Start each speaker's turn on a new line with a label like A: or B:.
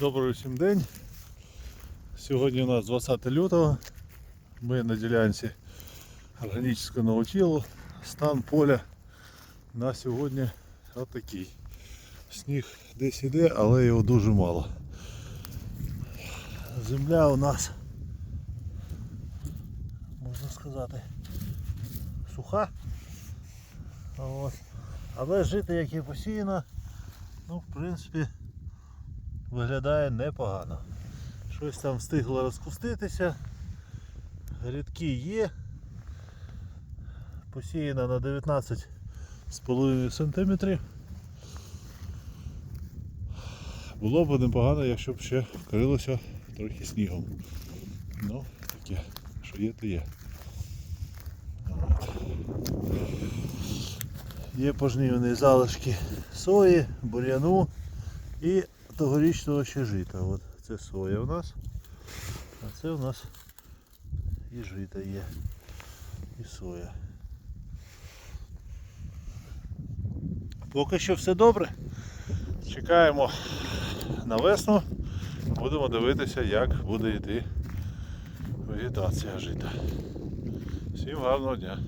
A: Добрий всім день. Сьогодні у нас 20 лютого. Ми на ділянці органічного наутілу. Стан поля на сьогодні отакий. Сніг десь іде, але його дуже мало. Земля у нас, можна сказати, суха. От. Але жити, як і посіяно, ну, в принципі, виглядає непогано. Щось там встигло розкуститися. Рідки є. Посіяно на 19,5 см. Було б непогано, якщо б ще вкрилося трохи снігом. Ну, таке, що є, то є. От. Є пожнивні залишки сої, бур'яну і тогорічного ще жита. От це соя у нас. А це у нас і жита є. І соя. Поки що все добре. Чекаємо на весну. Будемо дивитися, як буде йти вегетація жита. Всім гарного дня!